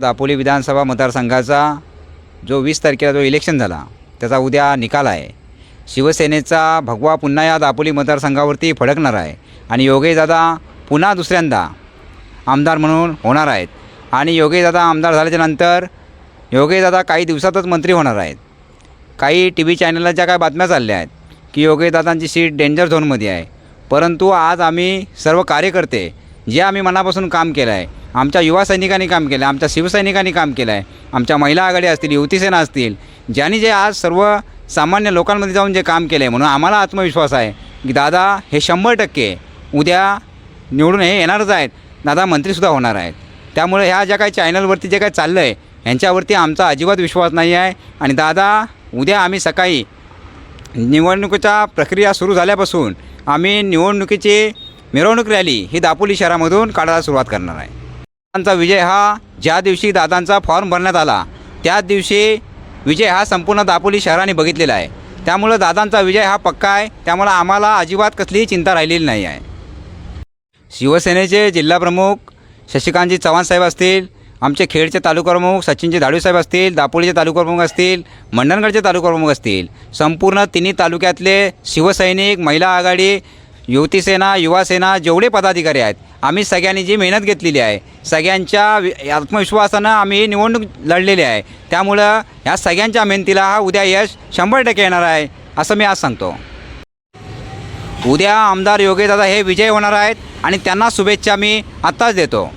दापोली विधानसभा मतदारसंघाचा जो वीस तारखेला जो इलेक्शन झाला त्याचा उद्या निकाल आहे. शिवसेनेचा भगवा पुन्हा या दापोली मतदारसंघावरती फडकणार आहे आणि योगेशदादा पुन्हा दुसऱ्यांदा आमदार म्हणून होणार आहेत. आणि योगेशदादा आमदार झाल्याच्यानंतर योगेश काही दिवसातच मंत्री होणार आहेत. काही टी व्ही चॅनलला ज्या काय बातम्या चालल्या आहेत की योगेशदादांची सीट डेंजर झोनमध्ये आहे. परंतु आज आम्ही सर्व कार्यकर्ते जे आम्ही मनापासून काम केलं आहे. आमच्या युवा सैनिकांनी काम केलं आहे आमच्या शिवसैनिकांनी काम केलं आहे आमच्या महिला आघाडी असतील युवती सेना असतील ज्यांनी जे आज सर्व सामान्य लोकांमध्ये जाऊन जे काम केलं आहे म्हणून आम्हाला आत्मविश्वास आहे की दादा हे शंभर टक्के उद्या निवडून हे येणारच आहेत. दादा मंत्रीसुद्धा होणार आहेत. त्यामुळे ह्या ज्या काही चॅनलवरती जे काही चाललं आहे ह्यांच्यावरती आमचा अजिबात विश्वास नाही आहे. आणि दादा उद्या आम्ही सकाळी निवडणुकीच्या प्रक्रिया सुरू झाल्यापासून आम्ही निवडणुकीची मिरवणूक रॅली ही दापोली शहरामधून काढायला सुरुवात करणार आहे. दादांचा विजय हा ज्या दिवशी दादांचा फॉर्म भरण्यात आला त्याच दिवशी विजय हा संपूर्ण दापोली शहराने बघितलेला आहे. त्यामुळं दादांचा विजय हा पक्का आहे. त्यामुळं आम्हाला अजिबात कसलीही चिंता राहिलेली नाही आहे. शिवसेनेचे जिल्हाप्रमुख शशिकांतजी चव्हाण साहेब असतील आमचे खेडचे तालुका प्रमुख सचिनजी साहेब असतील दापोलीचे तालुका प्रमुख असतील मंडणगडचे तालुका प्रमुख असतील संपूर्ण तिन्ही तालुक्यातले शिवसैनिक महिला आघाडी युवती सेना जेवढे पदाधिकारी आहेत आम्ही सगळ्यांनी जी मेहनत घेतलेली आहे सगळ्यांच्या वि- आत्मविश्वासानं आम्ही ही निवडणूक लढलेली आहे. त्यामुळं ह्या सगळ्यांच्या मेहनतीला हा उद्या यश शंभर टक्के येणार आहे असं मी आज सांगतो. उद्या आमदार योगेशदादा हे विजय होणार आहेत आणि त्यांना शुभेच्छा मी आत्ताच देतो.